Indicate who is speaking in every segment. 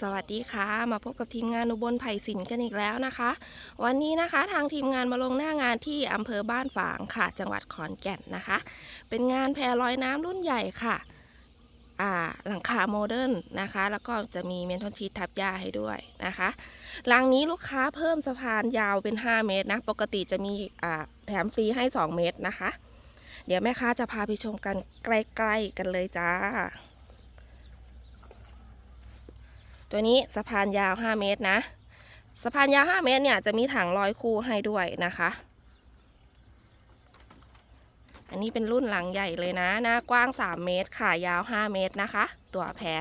Speaker 1: สวัสดีค่ะ มาพบกับทีมงานอุบลไผ่สินกันอีกแล้วนะคะ วันนี้นะคะทางทีมงานมาลงหน้างานที่อำเภอบ้านฝางค่ะ จังหวัดขอนแก่นนะคะ เป็นงานแพลอยน้ำรุ่นใหญ่ค่ะอ่าหลังคาโมเดิร์นนะคะ แล้วก็จะมีเมนทอนชีตทับหญ้าให้ด้วยนะคะหลังนี้ลูกค้าเพิ่มสะพานยาวเป็น 5 เมตรนะ ปกติจะมีอ่าแถมฟรีให้ 2 เมตรนะคะ เดี๋ยวแม่ค้าจะพาไปชมกันใกล้ๆกันเลยจ้า ตัวนี้สะพานยาว 5 เมตรนะ สะพานยาว 5 เมตรเนี่ยจะมีถังร้อยคู่ให้ด้วยนะคะ อันนี้เป็นรุ่นหลังใหญ่เลยนะ หน้ากว้าง 3 เมตรค่ะ ยาว 5 เมตรนะคะ ตัวแพร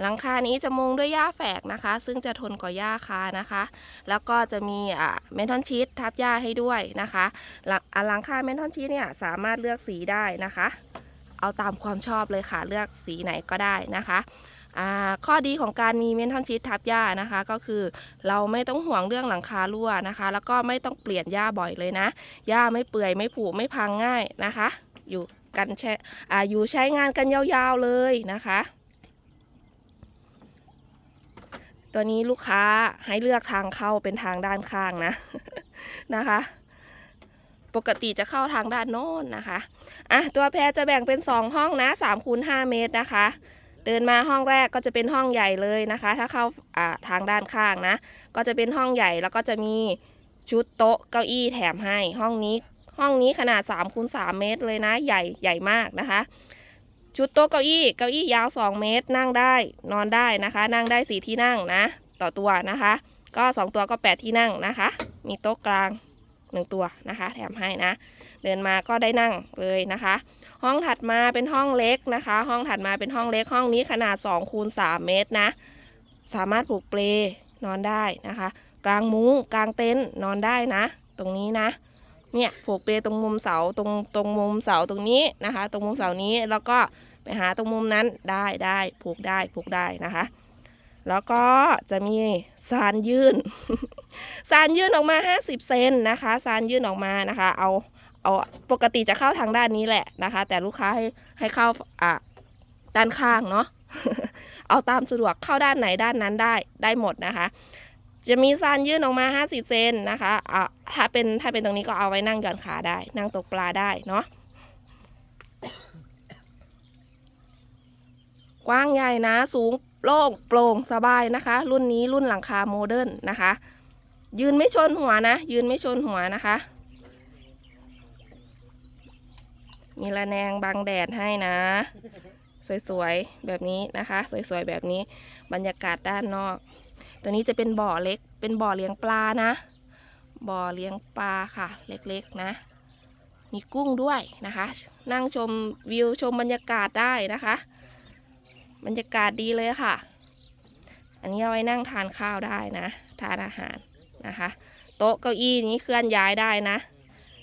Speaker 1: หลังคานี้จะมุงด้วยหญ้าแฝกนะคะ ซึ่งจะทนกว่าหญ้าคานะคะ แล้วก็จะมีอ่าเมนทอนชีตทับหญ้าให้ด้วยนะคะหลังอ่าหลังคาเมนทอนชีตเนี่ยสามารถเลือกสีได้นะคะ เอาตามความชอบเลยค่ะ เลือกสีไหนก็ได้นะคะข้อดีของการมีเมนทอนชีตทับหญ้านะคะ ก็คือเราไม่ต้องห่วงเรื่องหลังคารั่วนะคะ แล้วก็ไม่ต้องเปลี่ยนหญ้าบ่อยเลยนะหญ้าไม่เปื่อยไม่ผุไม่พังง่ายนะคะ อยู่กันใช้ออยู่ใช้งานกันยาวๆเลยนะคะ ตัวนี้ลูกค้าให้เลือกทางเข้าเป็นทางด้านข้างนะนะคะ ปกติจะเข้าทางด้านโน้นนะคะอะตัวแพรจะแบ่งเป็น 2 ห้องนะ3คูณ5เมตรนะคะ เดินมาห้องแรกก็จะเป็นห้องใหญ่เลยนะคะ ถ้าเข้าอ่าทางด้านข้างนะ ก็จะเป็นห้องใหญ่แล้วก็จะมีชุดโต๊ะเก้าอี้แถมให้ห้องนี้ห้องนี้ขนาด3คูณ3เมตรเลยนะ ใหญ่ใหญ่มากนะคะ ชุดโต๊ะเก้าอี้เก้าอี้ยาว 2 เมตร นั่งได้นอนได้นะคะ นั่งได้สีที่นั่งนะ ต่อตัวนะคะ ก็ 2 ตัวก็ 8 ที่นั่งนะคะ มีโต๊ะกลาง 1ตัวนะคะ แถมให้นะ เดินมาก็ได้นั่งเลยนะคะ ห้องถัดมาเป็นห้องเล็กนะคะ ห้องถัดมาเป็นห้องเล็กห้องนี้ขนาด2คูณ3เมตรนะ สามารถผูกเปลนอนได้นะคะ กลางมุ้งกลางเต็นท์นอนได้นะ ตรงนี้นะเนี่ยผูกเปลตรงมุมเสาตรงตรงมุมเสาตรงนี้นะคะ ตรงมุมเสานี้แล้วก็ไปหาตรงมุมนั้นได้ได้ผูกได้ผูกได้นะคะ แล้วก็จะมีสานยื่น สานยื่นออกมา 50 เซนนะคะ สานยื่นออกมานะคะ เอาเอาปกติจะเข้าทางด้านนี้แหละนะคะ แต่ลูกค้าให้ให้เข้าอะด้านข้างเนาะเอาตามสะดวกเข้าด้านไหนด้านนั้นได้ได้หมดนะคะ จะมีซานยื่นออกมา 50 เซนนะคะอะถ้าเป็นถ้าเป็นตรงนี้ก็เอาไว้นั่งหย่อนขาได้ นั่งตกปลาได้เนาะกว้างใหญ่นะสูง โล่งโปร่งสบายนะคะ รุ่นนี้รุ่นหลังคาโมเดิร์นนะคะ ยืนไม่ชนหัวนะ ยืนไม่ชนหัวนะคะ มีระแนงบังแดดให้นะ สวยๆ แบบนี้นะคะ สวยๆ แบบนี้บรรยากาศด้านนอก ตัวนี้จะเป็นบ่อเล็ก เป็นบ่อเลี้ยงปลานะ บ่อเลี้ยงปลาค่ะ เล็กๆนะ มีกุ้งด้วยนะคะ นั่งชมวิวชมบรรยากาศได้นะคะ บรรยากาศดีเลยค่ะ อันนี้เอาไว้นั่งทานข้าวได้นะ ทานอาหารนะคะ โต๊ะเก้าอี้นี้เคลื่อนย้ายได้นะ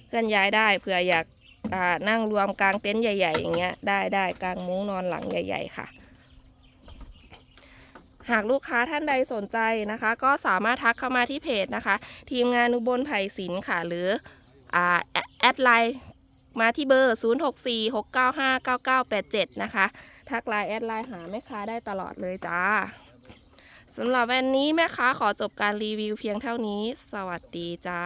Speaker 1: เคลื่อนย้ายได้เผื่ออยากนั่งรวมกลางเต็นท์ใหญ่ ๆ อย่างเงี้ยได้ได้กลางมุ้งนอนหลังใหญ่ ๆ ค่ะ หากลูกค้าท่านใดสนใจนะคะ ก็สามารถทักเข้ามาที่เพจนะคะ ทีมงานอุบลไผ่สินค่ะ หรืออแอแอดไลน์มาที่เบอร์ 0646959987 นะคะ ทักไลน์แอดไลน์หาแม่ค้าได้ตลอดเลยจ้าสำหรับวันนี้แม่ค้าขอจบการรีวิวเพียงเท่านี้ สวัสดีจ้า